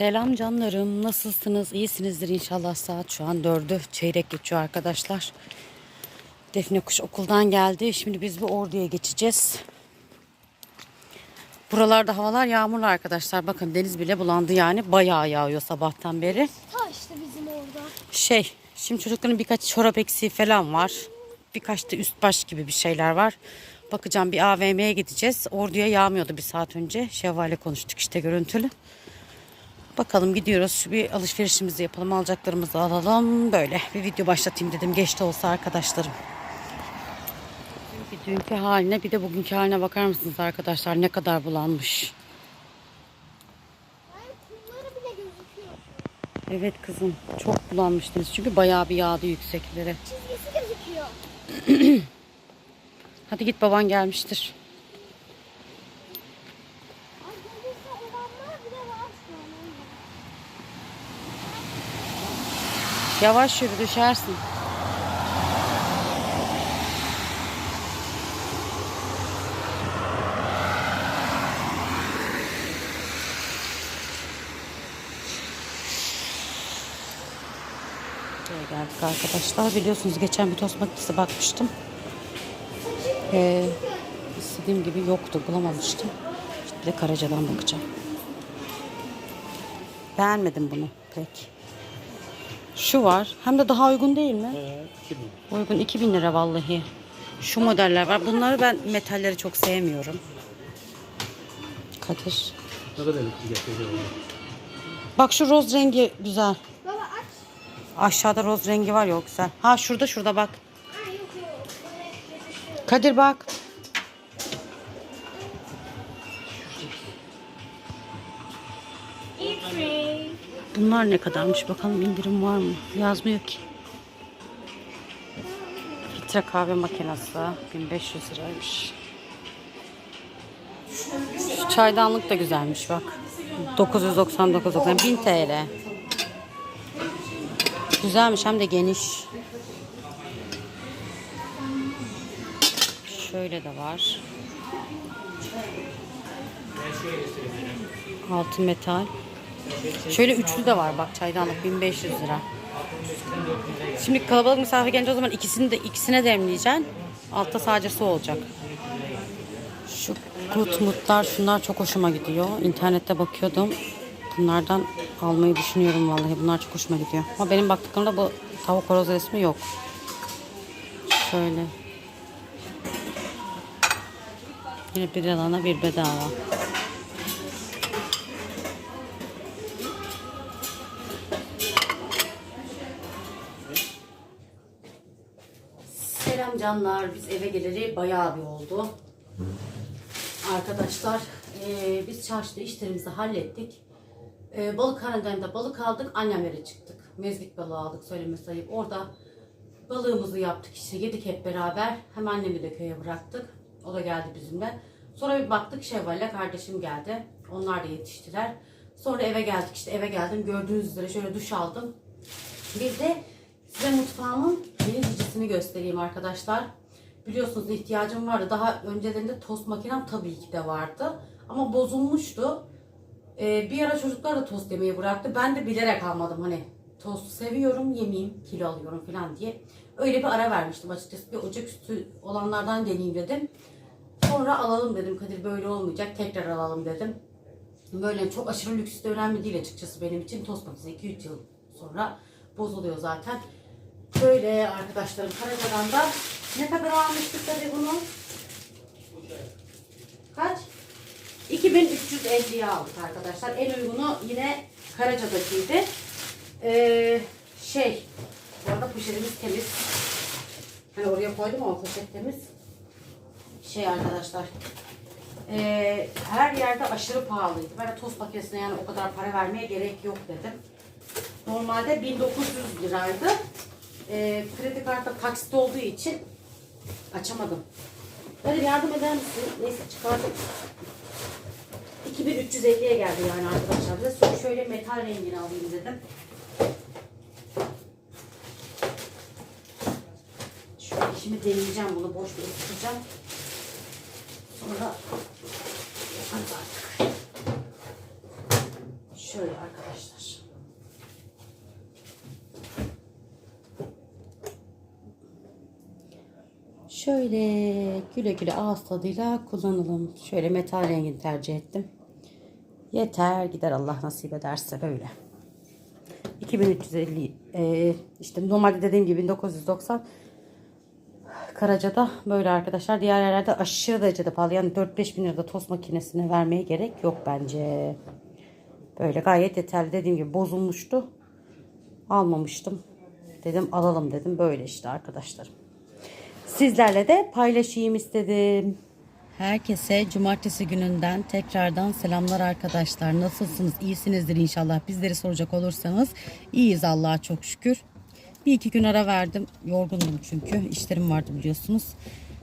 Selam canlarım. Nasılsınız? İyisinizdir inşallah. Saat şu an dördü. Çeyrek geçiyor arkadaşlar. Defne kuş okuldan geldi. Şimdi biz bu orduya geçeceğiz. Buralarda havalar yağmurlu arkadaşlar. Bakın deniz bile bulandı yani. Bayağı yağıyor sabahtan beri. Ta işte bizim orada. Şey, şimdi çocukların birkaç çorap eksiği falan var. Birkaç da üst baş gibi bir şeyler var. Bakacağım bir AVM'ye gideceğiz. Orduya yağmıyordu bir saat önce. Şevval'le konuştuk işte görüntülü. Bakalım gidiyoruz. Bir alışverişimizi yapalım. Alacaklarımızı alalım. Böyle bir video başlatayım dedim. Geç de olsa arkadaşlarım. Bir dünkü haline bir de bugünkü haline bakar mısınız arkadaşlar? Ne kadar bulanmış. Evet kızım çok bulanmıştınız. Çünkü bayağı bir yağdı yükseklere. Çizgisi gözüküyor. Hadi git baban gelmiştir. Ay gelirse olanlar bile var şu an. Yavaş yürü düşersin. Geldik arkadaşlar. Biliyorsunuz geçen bir tost makinesi bakmıştım. Ee, istediğim gibi yoktu. Bulamamıştım. İşte bir de Karaca'dan bakacağım. Beğenmedim bunu pek. Şu var. Hem de daha uygun değil mi? Uygun 2000 lira vallahi. Şu modeller var. Bunları ben metalleri çok sevmiyorum. Kadir. Ne kadar? Bak şu roz rengi güzel. Baba aç. Aşağıda roz rengi var ya o güzel. Ha şurada şurada bak. Kadir bak. Bunlar ne kadarmış bakalım indirim var mı? Yazmıyor ki. Filtre kahve makinesi 1500 liraymış. Şu çaydanlık da güzelmiş bak. 999 yani 1000 TL. Güzelmiş hem de geniş. Şöyle de var. Altın metal. Şöyle üçlü de var bak çaydanlık 1500 lira. Şimdi kalabalık misafir gelince o zaman ikisini de ikisine demleyeceksin. Altta sadece su olacak. Şu kut mutlar şunlar çok hoşuma gidiyor. İnternette bakıyordum. Bunlardan almayı düşünüyorum vallahi. Bunlar çok hoşuma gidiyor. Ama benim baktıklarımda bu tavuk horoz resmi yok. Şöyle. Yine bir alana bir bedava. Selam canlar. Biz eve geleli bayağı bir oldu. Arkadaşlar eee, biz çarşıda işlerimizi hallettik. Eee balıkhaneden balık aldık. Annemlere çıktık. Mezgit balığı aldık söyleme sayıp. Orada balığımızı yaptık işte yedik hep beraber. Hem annemi de köye bıraktık. O da geldi bizimle. Sonra bir baktık Şevval'le kardeşim geldi. Onlar da yetiştiler. Sonra eve geldik işte eve geldim. Gördüğünüz üzere şöyle duş aldım. Bir de size mutfağımın yeni dicisini göstereyim arkadaşlar. Biliyorsunuz ihtiyacım vardı. Daha öncelerinde tost makinem tabii ki de vardı. Ama bozulmuştu. Ee, bir ara çocuklar da tost yemeyi bıraktı. Ben de bilerek almadım hani tost seviyorum yemeyeyim kilo alıyorum falan diye. Öyle bir ara vermiştim açıkçası. Bir ocaküstü olanlardan deneyeyim dedim. Sonra alalım dedim Kadir böyle olmayacak tekrar alalım dedim. Böyle çok aşırı lüks de önemli değil açıkçası benim için. Tost makinesi 2-3 yıl sonra bozuluyor zaten. Böyle arkadaşlarım Karaca'dan da ne kadar almıştık tabii bunu? Kaç? 2350'ye aldık arkadaşlar. En uygunu yine Karaca'dakiydi. Ee, şey, bu arada poşetimiz temiz. Hani oraya koydum ama poşet temiz. Şey arkadaşlar, ee, her yerde aşırı pahalıydı. Ben tost makinesine yani o kadar para vermeye gerek yok dedim. Normalde 1900 liraydı. Ee, kredi kartı taksit olduğu için açamadım. Hadi yardım eder misin? Neyse çıkardım. 2350'ye geldi yani arkadaşlar. De sonra şöyle metal rengini alayım dedim. Şöyle şimdi deneyeceğim bunu boş bir ısıtacağım. Sonra yaparız artık. Şöyle arkadaşlar. Şöyle güle güle ağız tadıyla kullanalım. Şöyle metal rengini tercih ettim. Yeter gider Allah nasip ederse böyle. 2350 e, işte normalde dediğim gibi 1990 Karaca'da böyle arkadaşlar. Diğer yerlerde aşırı derecede pahalı. Yani 4-5 bin lirada tost makinesine vermeye gerek yok bence. Böyle gayet yeterli. Dediğim gibi bozulmuştu. Almamıştım. Dedim alalım dedim. Böyle işte arkadaşlarım. Sizlerle de paylaşayım istedim. Herkese cumartesi gününden tekrardan selamlar arkadaşlar. Nasılsınız? İyisinizdir inşallah. Bizleri soracak olursanız iyiyiz Allah'a çok şükür. Bir iki gün ara verdim. Yorgundum çünkü. İşlerim vardı biliyorsunuz.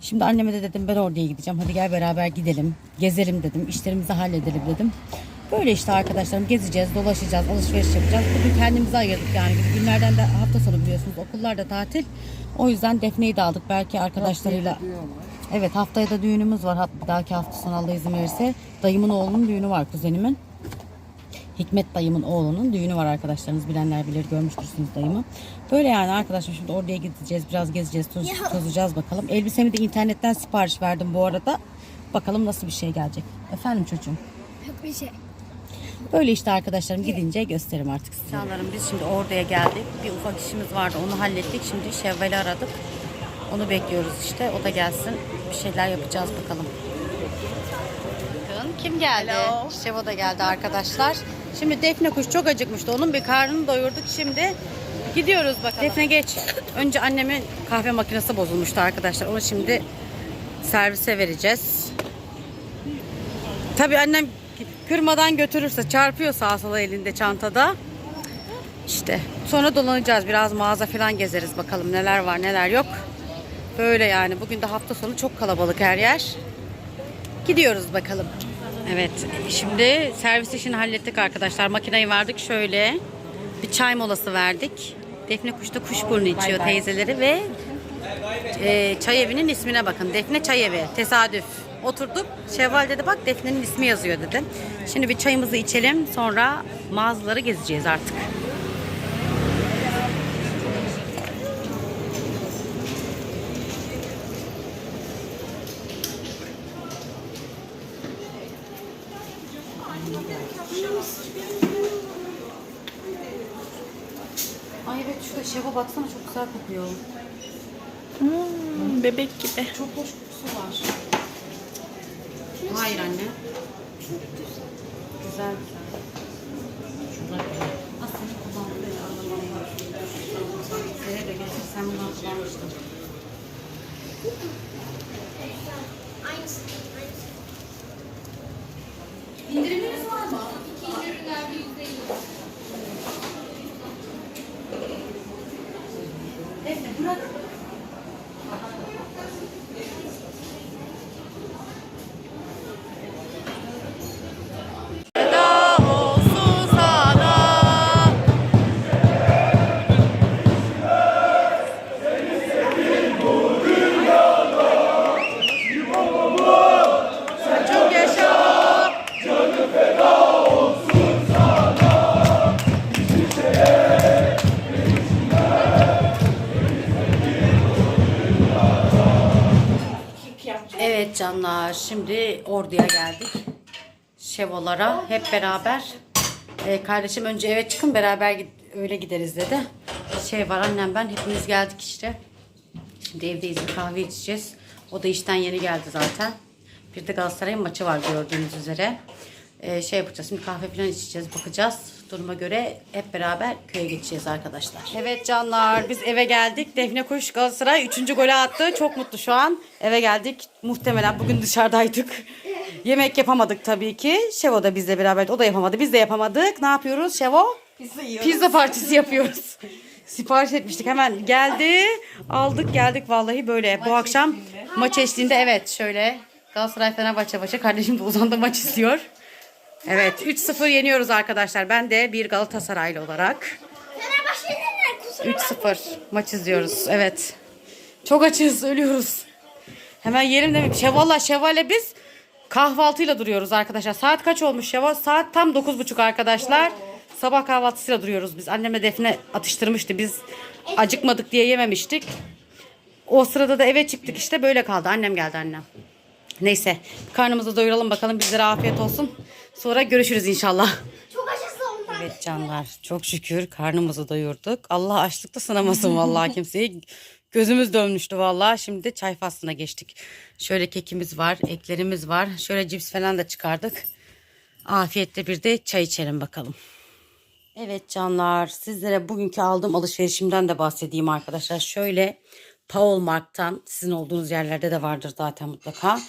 Şimdi anneme de dedim ben oraya gideceğim. Hadi gel beraber gidelim. Gezelim dedim. İşlerimizi halledelim dedim. Böyle işte arkadaşlarım gezeceğiz, dolaşacağız, alışveriş yapacağız. Bugün kendimize ayırdık yani. Günlerden de hafta sonu biliyorsunuz okullar da tatil. O yüzden Defne'yi de aldık belki arkadaşlarıyla. Evet haftaya da düğünümüz var. Belki hafta sonu Allah izin verirse. Dayımın oğlunun düğünü var kuzenimin. Hikmet dayımın oğlunun düğünü var arkadaşlarınız bilenler bilir görmüştürsünüz dayımı. Böyle yani arkadaşlar şimdi oraya gideceğiz biraz gezeceğiz toz, tozacağız bakalım. Elbisemi de internetten sipariş verdim bu arada. Bakalım nasıl bir şey gelecek. Efendim çocuğum. Yok bir şey. Böyle işte arkadaşlarım gidince gösteririm artık size. Canlarım biz şimdi oraya geldik. Bir ufak işimiz vardı onu hallettik. Şimdi Şevval'i aradık. Onu bekliyoruz işte. O da gelsin. Bir şeyler yapacağız bakalım. Bakın kim geldi? Şevo da geldi arkadaşlar. Şimdi Defne kuş çok acıkmıştı. Onun bir karnını doyurduk. Şimdi gidiyoruz bakalım. Defne geç. Önce annemin kahve makinesi bozulmuştu arkadaşlar. Onu şimdi servise vereceğiz. Tabii annem kırmadan götürürse çarpıyor sağa sola elinde çantada. İşte sonra dolanacağız biraz mağaza falan gezeriz bakalım neler var neler yok. Böyle yani bugün de hafta sonu çok kalabalık her yer. Gidiyoruz bakalım. Evet şimdi servis işini hallettik arkadaşlar. Makineyi verdik şöyle. Bir çay molası verdik. Defne Kuş da kuşburnu içiyor teyzeleri ve e, çay evinin ismine bakın. Defne Çay Evi. Tesadüf. Oturduk. Şevval dedi bak Defne'nin ismi yazıyor dedi. Şimdi bir çayımızı içelim. Sonra mağazaları gezeceğiz artık. Ay evet şurada şeva baksana çok güzel kokuyor. Hmm, bebek gibi. Çok hoş kokusu var. Hayır anne. Güzel. Şurada aslında kullandığı anlamam var. Sene de getirsen bundan kullanmıştım. İndiriminiz canlar şimdi orduya geldik. Şevolara hep beraber. Ee, kardeşim önce eve çıkın beraber gid- öyle gideriz dedi. Şey var annem ben hepimiz geldik işte. Şimdi evdeyiz bir kahve içeceğiz. O da işten yeni geldi zaten. Bir de Galatasaray'ın maçı var gördüğünüz üzere. Ee, şey yapacağız şimdi kahve falan içeceğiz bakacağız. Duruma göre hep beraber köye geçeceğiz arkadaşlar. Evet canlar biz eve geldik. Defne Kuş Galatasaray 3. golü attı. Çok mutlu şu an. Eve geldik. Muhtemelen bugün dışarıdaydık. Yemek yapamadık tabii ki. Şevo da bizle beraber. O da yapamadı. Biz de yapamadık. Ne yapıyoruz Şevo? Pizza partisi yapıyoruz. Sipariş etmiştik. Hemen geldi. Aldık geldik vallahi böyle. Bu akşam maç eşliğinde evet şöyle Galatasaray Fenerbahçe maçı. Kardeşim de uzandı maç izliyor. Evet 3-0 yeniyoruz arkadaşlar. Ben de bir Galatasaraylı olarak Fenerbahçe'nin kusura 3-0 maç izliyoruz. Evet. Çok açız ölüyoruz. Hemen yerim demek. Şevvallah Şevval'le biz kahvaltıyla duruyoruz arkadaşlar. Saat kaç olmuş ya? Saat tam 9.30 arkadaşlar. Sabah kahvaltısıyla duruyoruz biz. Annemle Defne atıştırmıştı. Biz acıkmadık diye yememiştik. O sırada da eve çıktık işte böyle kaldı. Annem geldi annem. Neyse karnımızı doyuralım bakalım bizlere afiyet olsun. Sonra görüşürüz inşallah. Çok acısı ondan. Evet canlar çok şükür karnımızı doyurduk. Allah açlıkta sınamasın vallahi kimseyi. Gözümüz dönmüştü vallahi. Şimdi de çay faslına geçtik. Şöyle kekimiz var, eklerimiz var. Şöyle cips falan da çıkardık. Afiyetle bir de çay içelim bakalım. Evet canlar sizlere bugünkü aldığım alışverişimden de bahsedeyim arkadaşlar. Şöyle Paul Mark'tan sizin olduğunuz yerlerde de vardır zaten mutlaka.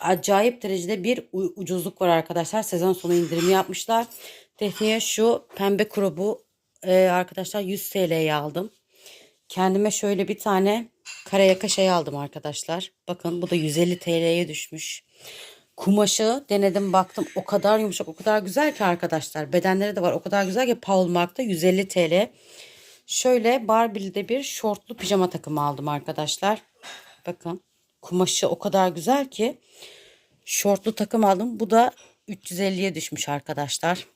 Acayip derecede bir ucuzluk var arkadaşlar. Sezon sonu indirimi yapmışlar. Defne'ye şu pembe kurubu e, arkadaşlar 100 TL'ye aldım. Kendime şöyle bir tane kare yaka şey aldım arkadaşlar. Bakın bu da 150 TL'ye düşmüş. Kumaşı denedim baktım o kadar yumuşak o kadar güzel ki arkadaşlar. Bedenleri de var o kadar güzel ki Paul Mark'ta 150 TL. Şöyle Barbie'de bir şortlu pijama takımı aldım arkadaşlar. Bakın kumaşı o kadar güzel ki şortlu takım aldım. Bu da 350'ye düşmüş arkadaşlar.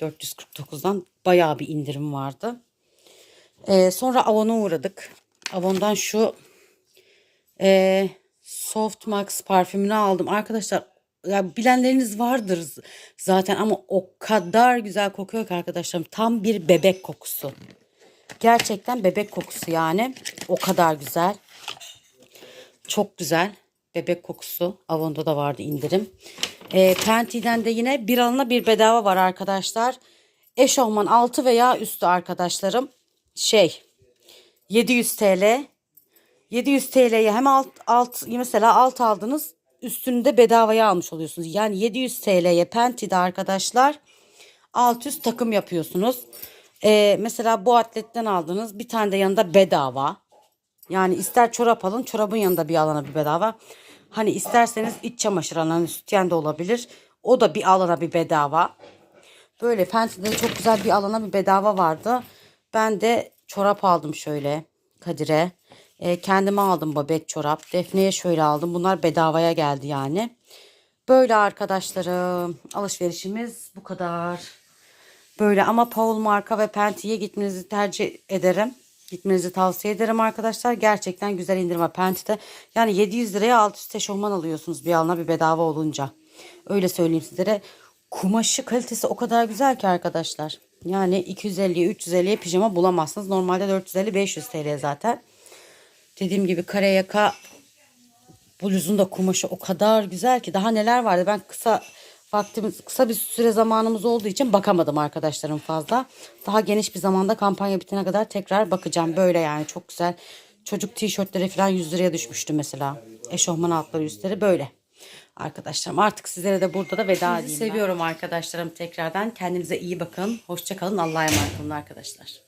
449'dan bayağı bir indirim vardı. Ee, sonra Avon'a uğradık. Avon'dan şu e, Soft Max parfümünü aldım. Arkadaşlar ya bilenleriniz vardır zaten ama o kadar güzel kokuyor ki arkadaşlarım. Tam bir bebek kokusu. Gerçekten bebek kokusu yani. O kadar güzel. Çok güzel. Bebek kokusu. Avon'da da vardı indirim. E, Penti'den de yine bir alına bir bedava var arkadaşlar. Eşofman altı veya üstü arkadaşlarım. Şey 700 TL. 700 TL'ye hem alt, alt mesela alt aldınız üstünü de bedavaya almış oluyorsunuz. Yani 700 TL'ye Penti'de arkadaşlar alt üst takım yapıyorsunuz. Ee, mesela bu atletten aldınız bir tane de yanında bedava. Yani ister çorap alın çorabın yanında bir alana bir bedava. Hani isterseniz iç çamaşır alın sütyen de olabilir. O da bir alana bir bedava. Böyle Penti'de çok güzel bir alana bir bedava vardı. Ben de çorap aldım şöyle Kadir'e. E, kendime aldım babet çorap. Defne'ye şöyle aldım. Bunlar bedavaya geldi yani. Böyle arkadaşlarım. Alışverişimiz bu kadar. Böyle ama Paul marka ve Penti'ye gitmenizi tercih ederim. Gitmenizi tavsiye ederim arkadaşlar. Gerçekten güzel indirim var Penti'de. Yani 700 liraya alt üst eşofman alıyorsunuz bir alına bir bedava olunca. Öyle söyleyeyim sizlere. Kumaşı kalitesi o kadar güzel ki arkadaşlar. Yani 250'ye 350'ye pijama bulamazsınız. Normalde 450-500 TL zaten. Dediğim gibi kare yaka bluzun da kumaşı o kadar güzel ki daha neler vardı. Ben kısa vaktimiz kısa bir süre zamanımız olduğu için bakamadım arkadaşlarım fazla. Daha geniş bir zamanda kampanya bitene kadar tekrar bakacağım. Böyle yani çok güzel. Çocuk tişörtleri falan 100 liraya düşmüştü mesela. Eşofman altları üstleri böyle. Arkadaşlarım artık sizlere de burada da veda edeyim. Seviyorum arkadaşlarım tekrardan. Kendinize iyi bakın. Hoşça kalın. Allah'a emanet olun arkadaşlar.